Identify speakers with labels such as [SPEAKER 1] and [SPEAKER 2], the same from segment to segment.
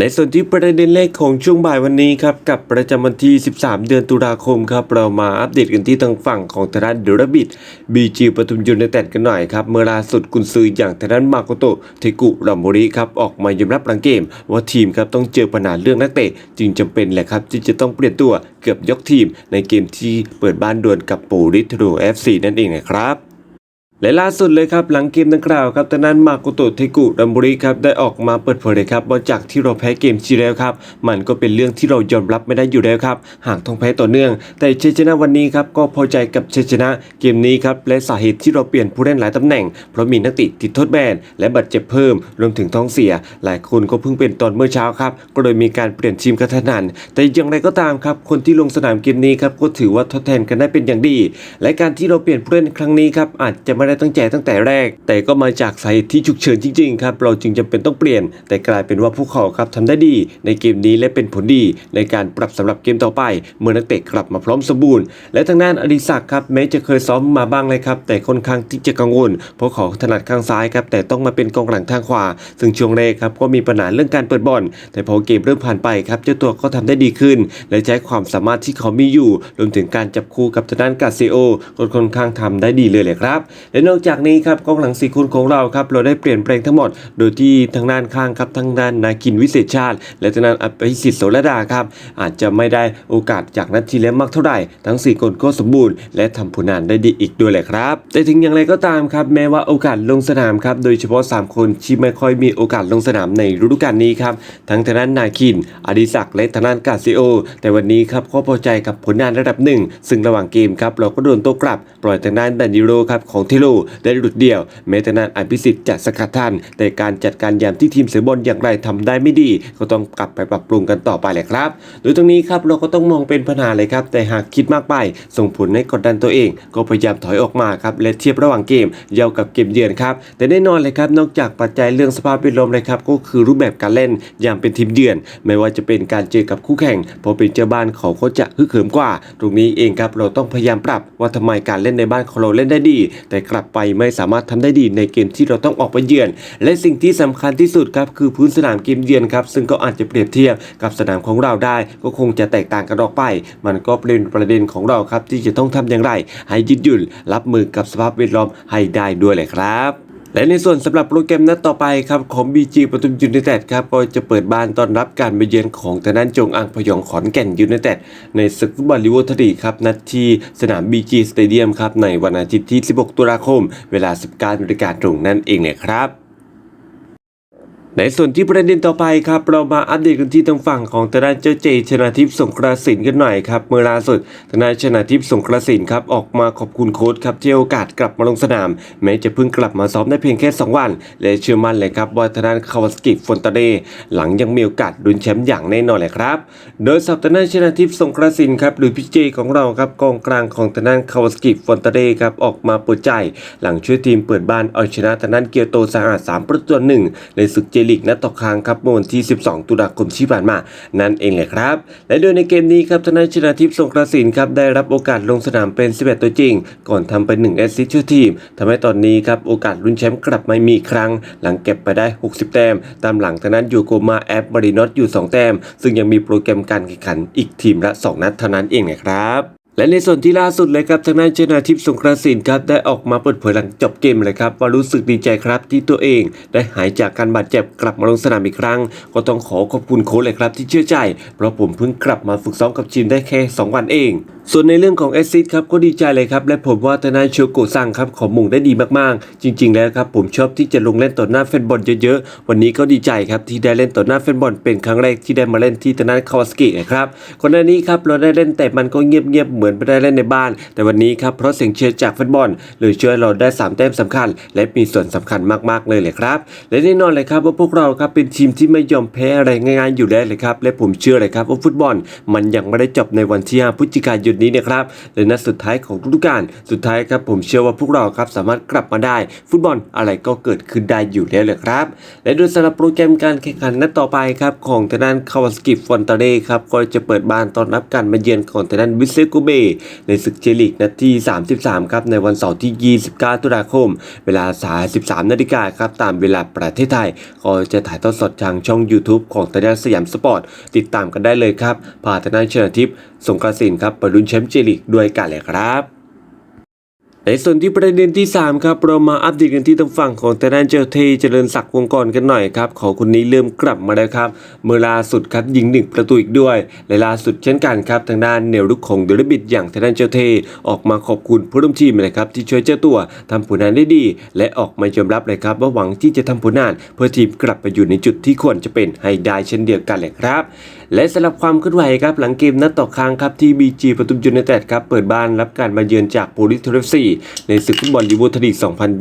[SPEAKER 1] ในส่วนที่ประเด็นแรกของช่วงบ่ายวันนี้ครับกับประจำวันที่ 13 เดือนตุลาคมครับเรามาอัปเดตกันที่ทางฝั่งของทางด้านเดรบิดบีจีปทุมยูไนเต็ดกันหน่อยครับเมื่อล่าสุดกุนซืออย่างทางด้านมาโกโตเทกุรัมโบริครับออกมายอมรับหลังเกม ว่าทีมครับต้องเจอปัญหาเรื่องนักเตะ จึงจำเป็นแหละครับที่จะต้องเปลี่ยนตัวเกือบยกทีม ในเกมที่เปิดบ้านดวลกับปูริทโรเอฟซีนั่นเองนะครับ และล่าสุดเลยครับหลังเกมดังกล่าวครับทางด้านมาโกโตเทกุรัมบุริครับได้ออกมาเปิดเผยเลยครับว่าจากที่เราแพ้เกมที่แล้วครับมันก็เป็นเรื่องที่เรายอมรับไม่ได้อยู่แล้วครับหากต้องแพ้ต่อเนื่อง แต่ชัยชนะวันนี้ครับก็พอใจกับชัยชนะเกมนี้ครับและสาเหตุที่เราเปลี่ยนผู้เล่นหลายตำแหน่ง เพราะมีนักติติดโทษแบนและบาดเจ็บเพิ่มรวมถึงท้องเสีย หลายคนก็เพิ่งเป็นตอนเมื่อเช้าครับก็เลยมีการเปลี่ยนทีมกระทันหัน แต่อย่างไรก็ตามครับคนที่ลงสนามเกมนี้ครับก็ถือว่าทดแทนกันได้เป็นอย่างดี และการที่เราเปลี่ยนผู้เล่นครั้งนี้ครับอาจจะไม่ได้ตั้งใจตั้งแต่แรก แต่ก็มาจากสาเหตุที่ฉุกเฉินจริงๆครับเราจึงจำเป็นต้องเปลี่ยน แต่กลายเป็นว่าพวกเขาครับทำได้ดี ในเกมนี้และเป็นผลดี ในการปรับสำหรับเกมต่อไป เมื่อนักเตะกลับมาพร้อมสมบูรณ์ และทางด้านอดิศักดิ์ครับแม้จะเคยซ้อมมาบ้างเลยครับแต่ค่อนข้างที่จะกังวล เพราะเขาถนัดข้างซ้ายครับแต่ต้องมาเป็นกองหลังทางขวา ซึ่งช่วงแรกครับก็มีปัญหาเรื่องการเปิดบอลแต่พอเกมเริ่มผ่านไปครับเจ้าตัวก็ทำได้ดีขึ้น และใช้ความสามารถที่เขามีอยู่รวมถึงการจับคู่กับทางด้านกาซิโอก็ค่อนข้างทำได้ดีเลยแหละครับและนอกจากนี้ครับกองหลังสี่คนของเราครับเราได้เปลี่ยนแปลงทั้งหมด โดยที่ทางด้านข้างครับทางด้านนาคินวิเศษชาติ และทางด้านอภิสิทธิ์โสรดาครับอาจจะไม่ได้โอกาสจากนัดที่แล้วมากเท่าไหร่ ทั้ง 4 คนก็สมบูรณ์และทำผลงานได้ดีอีกด้วยแหละครับ แต่ถึงอย่างไรก็ตามครับแม้ว่าโอกาสลงสนามครับโดยเฉพาะ 3 คนที่ไม่ค่อยมีโอกาสลงสนามในฤดูกาลนี้ครับทั้งทางด้านนาคิน อดิศักและทางด้านกาซิโอ แต่วันนี้ครับก็พอใจกับผลงานระดับหนึ่งซึ่งระหว่างเกมครับเราก็โดนโต้กลับปล่อยทางด้านดันดิโรครับของเทโลได้หลุดเดี่ยวแม้ทางด้านอภิสิทธิ์จะสกัดทันแต่การจัดการยามที่ทีมเสียบอลอย่างไรทำได้ไม่ดี ก็ต้องกลับไปปรับปรุงกันต่อไปแหละครับ โดยตรงนี้ครับเราก็ต้องมองเป็นปัญหาเลยครับ แต่หากคิดมากไป ส่งผลให้กดดันตัวเอง ก็พยายามถอยออกมาครับและเทียบระหว่างเกมเยาวกับเกมเยือนครับแต่แน่นอนเลยครับนอกจากปัจจัยเรื่องสภาพแวดล้อมเลยครับก็คือรูปแบบการเล่นอย่างเป็นทีมเยือน ไม่ว่าจะเป็นการเจอกับคู่แข่งพอเป็นเจ้าบ้านเขาก็จะฮึกเหิมกว่า ตรงนี้เองครับเราต้องพยายามปรับว่าทำไมการเล่นในบ้านของเราเล่นได้ดี แต่กลับไปไม่สามารถทำได้ดีในเกมที่เราต้องออกไปเยือน และสิ่งที่สำคัญที่สุดครับคือพื้นสนามเกมเยือนครับซึ่งก็อาจจะเปรียบเทียบกับสนามของเราได้ ก็คงจะแตกต่างกันออกไป มันก็เป็นประเด็นของเราครับที่จะต้องทำอย่างไร ให้ยืดหยุ่นรับมือกับสภาพแวดล้อมให้ได้ด้วยเลยครับ และในส่วนสำหรับโปรแกรมนัดต่อไปครับของ BG ปทุมยูไนเต็ดครับก็จะเปิดบ้านต้อนรับการไปเยือนของทางด้านจงอังพยองขอนแก่นยูไนเต็ดในศึกฟุตบอลลีโวทรีครับนัดที่สนาม BG Stadium ครับในวันอาทิตย์ที่ 16 ตุลาคม เวลา 19นาฬิกาตรงนั่นเองเนี่ยครับ ในส่วนที่ประเด็นต่อไปครับเรามาอัปเดตกันที่ทางฝั่งของทางด้านเจ้าเจชนาทิพย์สงกระสินกันหน่อยครับเมื่อล่าสุดทางด้านชนาทิพย์สงกระสินครับออกมาขอบคุณโค้ชครับที่โอกาสกลับมาลงสนาม แม้จะเพิ่งกลับมาซ้อมได้เพียงแค่ 2 วัน และเชื่อมั่นเลยครับว่าทางด้านคาวาสกิฟอนตาเดหลังยังมีโอกาสลุ้นแชมป์อย่างแน่นอนเลยครับโดยสัปดาห์หน้าชนาทิพย์สงกระสินครับหรือพี่เจของเราครับกองกลางของทางด้านคาวาสกิฟอนตาเดครับออกมาเปิดใจ หลังช่วยทีมเปิดบ้านเอาชนะทางด้านเกียวโตสะอาด3ประตูต่อหนึ่งในศึกเจลิกนัดต่อครั้งครับเมื่อวันที่ 12 ตุลาคมที่ผ่านมา นั่นเองแหละครับ และโดยในเกมนี้ครับทางด้านชนาทิพย์สงกระสินครับได้รับโอกาสลงสนามเป็น 11 ตัวจริง ก่อนทำไป1แอสซิสต์ช่วยทีมทำให้ตอนนี้ครับโอกาสลุ้นแชมป์กลับมามีอีกครั้ง หลังเก็บไปได้ 60 แต้ม ตามหลังทางด้นยูโกมาแอปมารินอตอยู่ 2 แต้ม ซึ่งยังมีโปรแกรมการแข่งขันอีกทีมละ 2 นัดเท่านั้นเองนะครับ และในส่วนที่ล่าสุดเลยครับทางด้านชนาทิพย์สงกรสินครับได้ออกมาเปิดเผยหลังจบเกมเลยครับว่ารู้สึกดีใจครับที่ตัวเองได้หายจากการบาดเจ็บกลับมาลงสนามอีกครั้ง ก็ต้องขอขอบคุณโค้ชเลยครับที่เชื่อใจ เพราะผมเพิ่งกลับมาฝึกซ้อมกับทีมได้แค่ 2 วันเอง ส่วนในเรื่องของแอซิสต์ครับก็ดีใจเลยครับ และผมว่าทนายโชโกซังครับของมุงได้ดีมากๆ จริง ๆ แล้วครับผมชอบที่จะลงเล่นต่อหน้าแฟนบอลเยอะๆ วันนี้ก็ดีใจครับที่ได้เล่นต่อหน้าแฟนบอลเป็นครั้งแรกที่ได้มาเล่นที่ทนายคาวสกินะครับก่อนหน้านี้ครับเราได้เล่นแต่มันก็เงียบๆเหมือนไม่ได้เล่นในบ้าน แต่วันนี้ครับเพราะเสียงเชียร์จากแฟนบอลเลยช่วยเราได้สามแต้มสำคัญ และมีส่วนสำคัญมากๆเลยเลยครับและแน่นอนเลยครับว่าพวกเราครับเป็นทีมที่ไม่ยอมแพ้อะไรง่ายๆอยู่แล้วเลยครับและผมเชื่อเลยครับว่าฟุตบอล มันยังไม่ได้จบในวันที่5พฤศจิกายนแบบนี้นะครับและนัดสุดท้ายของฤดูกาลสุดท้ายครับผมเชื่อว่าพวกเราครับสามารถกลับมาได้ ฟุตบอลอะไรก็เกิดขึ้นได้อยู่แล้วเลยครับ และโดยสำหรับโปรแกรมการแข่งขันนัดต่อไปครับของทางด้านคาวาสกิฟอนตาเร่ครับก็จะเปิดบ้านต้อนรับการมาเยือนของทางด้านวิเซโกเบในศึกเจลีกนัดที่ 33 ครับในวันเสาร์ที่ 29 ตุลาคม เวลา33นาฬิกาครับตามเวลาประเทศไทย ก็จะถ่ายทอดสดทางช่อง YouTube ของทางด้านสยามสปอร์ตติดตามกันได้เลยครับผ่านทางด้านเชนทิพย์สงกรสินครับไปลุ้นแชมป์เจลิกด้วยกันเลยครับ ในส่วนที่ประเด็นที่ 3 ครับ เรามาอัปเดตกันที่ทางฝั่งของแต่ด้านเจลเทเจริญศักดิ์วงกรกันหน่อยครับ ขอคนนี้เริ่มกลับมาแล้วครับ เมื่อล่าสุดครับยิงหนึ่งประตูอีกด้วย และล่าสุดเช่นกันครับ ทางด้านแนวรุกของเดลบิดอย่างทางด้านเจลเท ออกมาขอบคุณผู้ร่วมทีมเลยครับที่ช่วยเจ้าตัวทำผลงานได้ดี และออกมายอมรับเลยครับว่าหวังที่จะทำผลงาน เพื่อทีมกลับไปอยู่ในจุดที่ควรจะเป็นให้ได้เช่นเดียวกันเลยครับ และสำหรับความเคลื่อนไหวครับหลังเกมนัดต่อครั้งครับที่บีจีปทุมยูไนเต็ดครับเปิดบ้านรับการมาเยือนจากโปลิสเทรฟซีในศึกฟุตบอลยูโวทลีก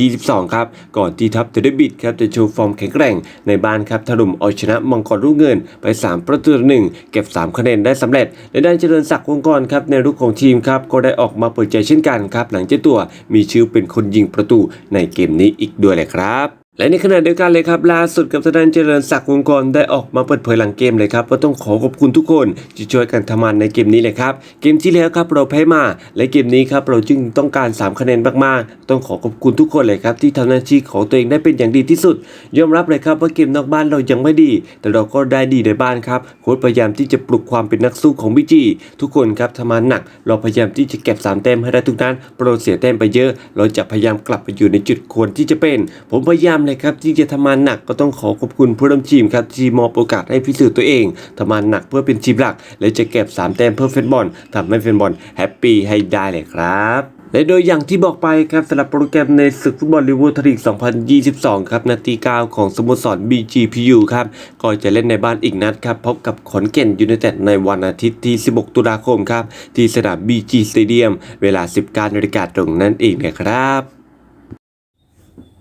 [SPEAKER 1] 2022 ครับ ก่อนที่ทัพเทเดบิดครับจะโชว์ฟอร์มแข็งแกร่งในบ้านครับถล่มเอาชนะมังกรรุ่งเงินไป 3 ประตูต่อหนึ่งเก็บ 3 คะแนนได้สำเร็จและด้านเจริญศักดิ์วงกรครับในรุกของทีมครับก็ได้ออกมาเปิดใจเช่นกันครับหลังเจ้าตัวมีชื่อเป็นคนยิงประตูในเกมนี้อีกด้วยเลยครับ และในขณะเดียวกันเลยครับล่าสุดกับทางด้านเจริญศักดิ์วงกรได้ออกมาเปิดเผยหลังเกมเลยครับว่าต้องขอขอบคุณทุกคนที่ช่วยกันทำงานในเกมนี้เลยครับเกมที่แล้วครับเราแพ้มา และเกมนี้ครับเราจึงต้องการ 3 คะแนนมากๆ ต้องขอขอบคุณทุกคนเลยครับที่ทำหน้าที่ของตัวเองได้เป็นอย่างดีที่สุด ยอมรับเลยครับว่าเกมนอกบ้านเรายังไม่ดี แต่เราก็ได้ดีในบ้านครับโค้ชพยายามที่จะปลุกความเป็นนักสู้ของบิจีทุกคนครับทำงานหนัก เราพยายามที่จะเก็บสามแต้มให้ได้ทุกนัดเพราะเราเสียแต้มไปเยอะ เราจะพยายามกลับไปอยู่ในจุดควรที่จะเป็น ผมพยายามเลยครับที่จะทำงานหนักก็ต้องขอขอบคุณผู้นำทีมครับที่มอบโอกาสให้พิสูจน์ตัวเองทำงานหนักเพื่อเป็นทีมหลัก และจะเก็บสามแต้มเพื่อแฟนบอลทำให้แฟนบอลแฮปปี้ให้ได้เลยครับและโดยอย่างที่บอกไปครับสำหรับโปรแกรมในศึกฟุตบอลลีกวูทลีก 2022 ครับนาที9ของสโมสร BGPU ครับก็จะเล่นในบ้านอีกนัดครับพบกับขอนแก่นยูไนเต็ดในวันอาทิตย์ที่ 16 ตุลาคมครับที่สนาม BG Stadium เวลา 19นาฬิกาตรงนั้นเองนะครับ